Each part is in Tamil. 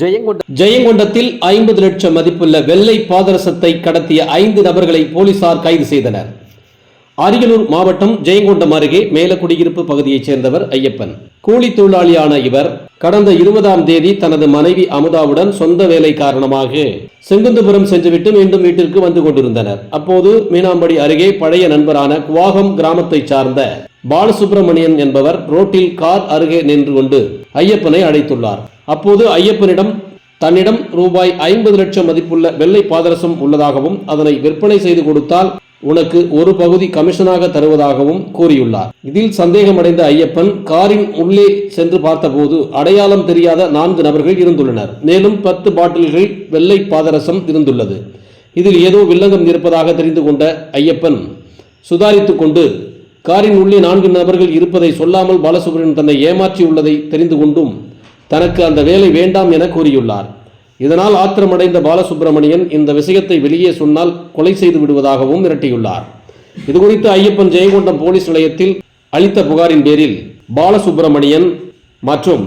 ஜெயங்கொண்ட ஜெயங்கொண்டத்தில் ஐம்பது லட்சம் மதிப்புள்ள வெள்ளை பாதரசத்தை கடத்திய ஐந்து நபர்களை போலீசார் கைது செய்தனர். அரியலூர் மாவட்டம் ஜெயங்கொண்டம் அருகே மேலக்குடியிருப்பு பகுதியைச் சேர்ந்தவர் ஐயப்பன். கூலி தொழிலாளியான இவர் கடந்த இருபதாம் தேதி தனது மனைவி அமுதாவுடன் சொந்த வேலை காரணமாக செங்குந்தபுரம் சென்றுவிட்டு மீண்டும் வீட்டிற்கு வந்து கொண்டிருந்தனர். அப்போது மீனாம்படி அருகே பழைய நண்பரான குவாகம் கிராமத்தைச் சார்ந்த பாலசுப்பிரமணியன் என்பவர் ரோட்டில் கார் அருகே நின்று கொண்டு ஐயப்பனை அழைத்துள்ளார் அப்போது ஐயப்பனிடம் தன்னிடம் ரூபாய் ஐம்பது லட்சம் மதிப்புள்ள வெள்ளை பாதரசம் உள்ளதாகவும் அதனை விற்பனை செய்து கொடுத்தால் உனக்கு ஒரு பகுதி கமிஷனாக தருவதாகவும் கூறியுள்ளார். இதில் சந்தேகமடைந்த ஐயப்பன் காரின் உள்ளே சென்று பார்த்தபோது அடையாளம் தெரியாத நான்கு நபர்கள் இருந்துள்ளனர். மேலும் பத்து பாட்டில்கள் வெள்ளை பாதரசம் இருந்துள்ளது. இதில் ஏதோ வில்லங்கம் இருப்பதாக தெரிந்து கொண்ட ஐயப்பன் சுதாரித்துக் கொண்டு காரின் உள்ளே நான்கு நபர்கள் இருப்பதை சொல்லாமல் பாலசுப்ரமணியன் தன்னை ஏமாற்றியுள்ளதை தெரிந்து கொண்டும் தனக்கு அந்த வேலை வேண்டாம் என கூறியுள்ளார். இதனால் ஆத்திரமடைந்த பாலசுப்பிரமணியன் இந்த விஷயத்தை வெளியே சொன்னால் கொலை செய்து விடுவதாகவும் மிரட்டியுள்ளார். இதுகுறித்து ஐயப்பன் ஜெயங்கொண்டம் போலீஸ் நிலையத்தில் அளித்த புகாரின் பேரில் பாலசுப்பிரமணியன் மற்றும்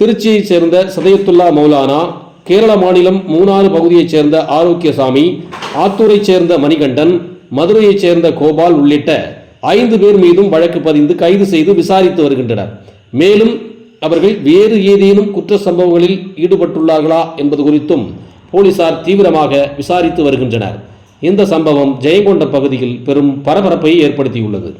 திருச்சியைச் சேர்ந்த சதயத்துல்லா மௌலானா கேரள மாநிலம் மூணாறு பகுதியைச் சேர்ந்த ஆரோக்கியசாமி ஆத்தூரைச் சேர்ந்த மணிகண்டன் மதுரையைச் சேர்ந்த கோபால் உள்ளிட்ட ஐந்து பேர் மீதும் வழக்கு பதிந்து கைது செய்து விசாரித்து வருகின்றனர். மேலும் அவர்கள் வேறு ஏதேனும் குற்ற சம்பவங்களில் ஈடுபட்டுள்ளார்களா என்பது குறித்தும் போலீசார் தீவிரமாக விசாரித்து வருகின்றனர். இந்த சம்பவம் ஜெயங்கொண்ட பகுதியில் பெரும் பரபரப்பை ஏற்படுத்தியுள்ளது.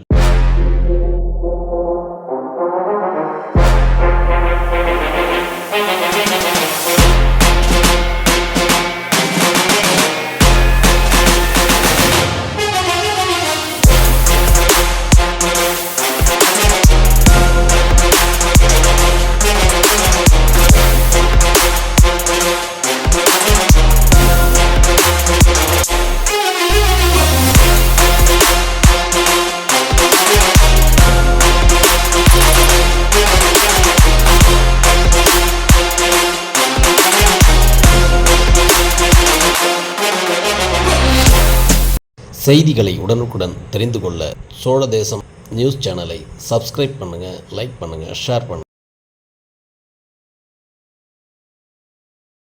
செய்திகளை உடனுக்குடன் தெரிந்து கொள்ள சோழ தேசம் நியூஸ் சேனலை சப்ஸ்கிரைப் பண்ணுங்கள் லைக் பண்ணுங்கள் ஷேர் பண்ணுங்கள்